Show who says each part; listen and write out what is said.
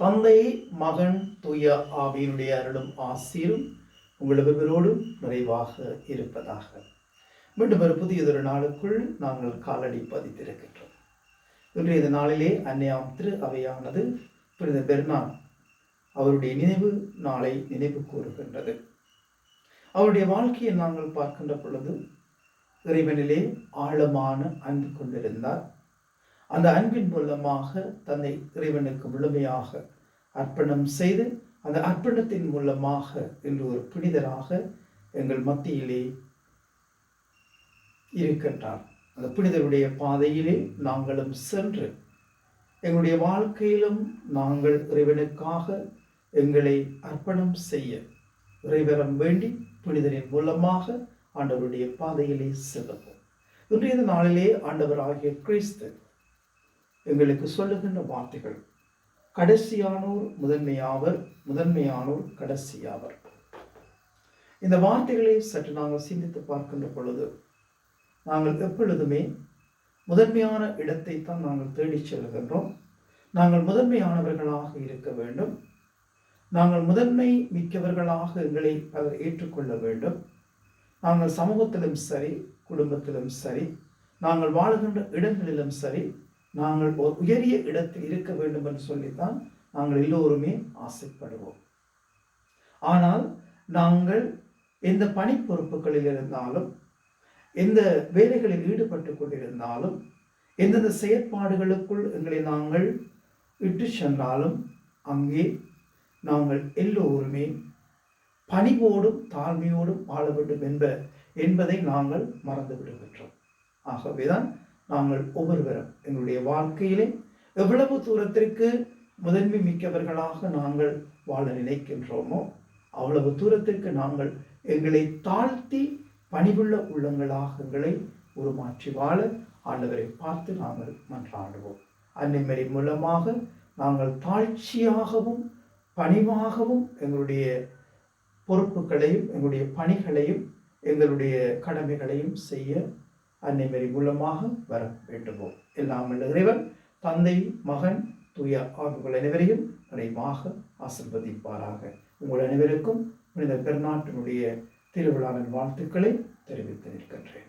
Speaker 1: தந்தை மகன் தூய ஆவியினுடைய அருளும் ஆசீரும் உங்கள் ஒருவரோடும் நிறைவாக இருப்பதாக. மீண்டும் ஒரு புதியதொரு நாளுக்குள் நாங்கள் காலடி பதித்திருக்கின்றோம். இன்றைய நாளிலே அன்னையாம் திரு அவையானது புனித பெர்னான் அவருடைய நினைவு நாளை நினைவு கூறுகின்றது. அவருடைய வாழ்க்கையை நாங்கள் பார்க்கின்ற பொழுது இறைவனிலே ஆழமான அன்பு கொண்டிருந்தார். அந்த அன்பின் மூலமாக தன்னை இறைவனுக்கு முழுமையாக அர்ப்பணம் செய்து அந்த அர்ப்பணத்தின் மூலமாக இன்று ஒரு புனிதராக எங்கள் மத்தியிலே இருக்கின்றார். அந்த புனிதருடைய பாதையிலே நாங்களும் சென்று எங்களுடைய வாழ்க்கையிலும் நாங்கள் இறைவனுக்காக எங்களை அர்ப்பணம் செய்ய இறைவரம் வேண்டி புனிதரின் மூலமாக ஆண்டவருடைய பாதையிலே செல்லுவோம். இன்றைய நாளிலே ஆண்டவர் ஆகிய கிறிஸ்து எங்களுக்கு சொல்லுகின்ற வார்த்தைகள். கடைசியானோர் முதன்மையாவர் முதன்மையானோர் கடைசியாவர். இந்த வார்த்தைகளை சற்று நாங்கள் சிந்தித்து பார்க்கின்ற பொழுது நாங்கள் எப்பொழுதுமே முதன்மையான இடத்தை தான் நாங்கள் தேடிச் செல்கின்றோம். நாங்கள் முதன்மையானவர்களாக இருக்க வேண்டும். நாங்கள் முதன்மை மிக்கவர்களாக எங்களை பலர் ஏற்றுக்கொள்ள வேண்டும். நாங்கள் சமூகத்திலும் சரி குடும்பத்திலும் சரி நாங்கள் வாழுகின்ற இடங்களிலும் சரி நாங்கள் ஒரு உயரிய இடத்தில் இருக்க வேண்டும் என்று சொல்லித்தான் நாங்கள் எல்லோருமே ஆசைப்படுவோம். ஆனால் நாங்கள் எந்த பணி பொறுப்புகளில் இருந்தாலும் எந்த வேலைகளில் ஈடுபட்டு கொண்டிருந்தாலும் எந்தெந்த செயற்பாடுகளுக்குள் எங்களை நாங்கள் இட்டு சென்றாலும் அங்கே நாங்கள் எல்லோருமே பணிவோடும் தாழ்மையோடும் வாழ வேண்டும் என்ப என்பதை நாங்கள் மறந்து விடுகின்றோம் ஆகவேதான் நாங்கள் ஒவ்வொருவரும் எங்களுடைய வாழ்க்கையிலே எவ்வளவு தூரத்திற்கு முதன்மை மிக்கவர்களாக நாங்கள் வாழ நினைக்கின்றோமோ அவ்வளவு தூரத்திற்கு நாங்கள் எங்களை தாழ்த்தி பணிவுள்ள உள்ளங்களாக எங்களை உருமாற்றி வாழ ஆண்டவரை பார்த்து நாங்கள் மன்றாடுவோம். அன்னைமறை மூலமாக நாங்கள் தாழ்ச்சியாகவும் பணிவாகவும் எங்களுடைய பொறுப்புகளையும் எங்களுடைய பணிகளையும் எங்களுடைய கடமைகளையும் செய்ய அன்னைமேரி மூலமாக வர வேண்டுமோ? எல்லாம் இறைவன் தந்தை மகன் தூய ஆகுகள் அனைவரையும் நிறைவாக ஆசிர்வதிப்பாராக. உங்கள் அனைவருக்கும் புனித பெருநாட்டினுடைய திருவிழாவின் வாழ்த்துக்களை தெரிவித்து நிற்கின்றேன்.